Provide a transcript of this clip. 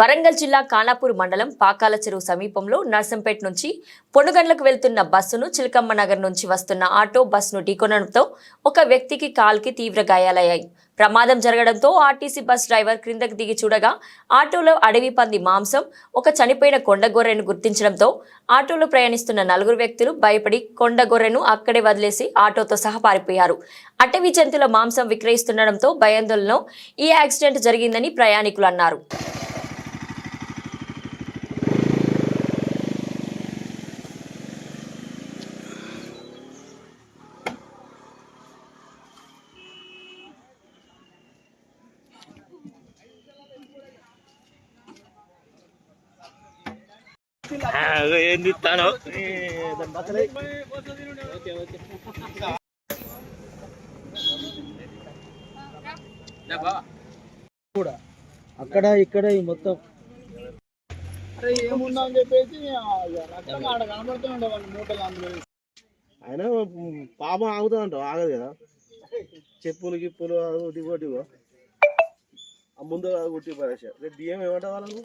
వరంగల్ జిల్లా కానాపూర్ మండలం పాకాల చెరువు సమీపంలో నర్సంపేట నుంచి పొనుగండ్లకు వెళ్తున్న బస్సును చిలకమ్మ నగర్ నుంచి వస్తున్న ఆటో బస్సును ఢీకొనడంతో ఒక వ్యక్తికి కాల్కి తీవ్ర గాయాలయ్యాయి. ప్రమాదం జరగడంతో ఆర్టీసీ బస్ డ్రైవర్ క్రిందకు దిగి చూడగా ఆటోలో అడవి పంది మాంసం ఒక చనిపోయిన కొండగొర్రెను గుర్తించడంతో ఆటోలో ప్రయాణిస్తున్న నలుగురు వ్యక్తులు భయపడి కొండగొర్రెను అక్కడే వదిలేసి ఆటోతో సహా పారిపోయారు. అటవీ జంతువుల మాంసం విక్రయిస్తుండడంతో భయాందోళనలో ఈ యాక్సిడెంట్ జరిగిందని ప్రయాణికులు అన్నారు. ఏం తిస్తాను కూడా అక్కడ ఇక్కడ ఈ మొత్తం అరే ఏముందా అని చెప్పేసి ఆ, కనబడుతూ ఉండేవాళ్ళు మూటలు అందులో అయినా పాపం ఆగుతుందంట ఆగదు కదా. చెప్పులు గిప్పులు అది ఒకటి ముందు కొట్టి పరేసా రేపు బియ్యం ఏమంటావు వాళ్ళకు?